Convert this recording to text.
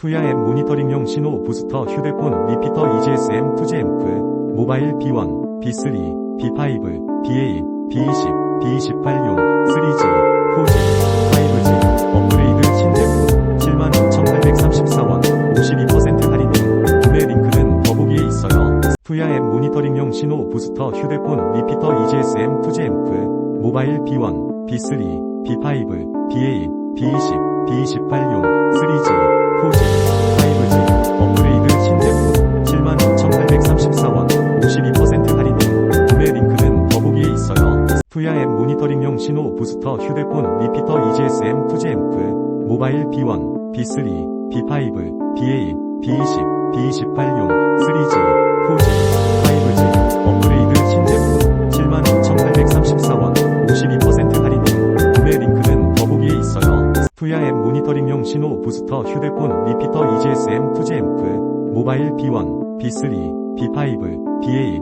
투야 앱 모니터링용 신호 부스터 휴대폰 리피터 EGSM 2G 앰프 모바일 B1, B3, B5, B8, B20, B28용 3G, 4G, 5G 업그레이드 신제품 79,834원 52% 할인율 구매 링크는 더보기에 있어요. 투야 앱 모니터링용 신호 부스터 휴대폰 리피터 EGSM 2G 앰프 모바일 B1, B3, B5, B8, B20, B28용 투야 앱 모니터링용 신호 부스터 휴대폰 리피터 EGSM 2G 앰프 모바일 B1, B3, B5, B8, B20, B28용 3G, 4G, 5G 업그레이드 신제품 79,834원 52% 할인율 구매 링크는 더보기에 있어요. 투야 앱 모니터링용 신호 부스터 휴대폰 리피터 EGSM 2G 앰프 모바일 B1, B3, B5, B8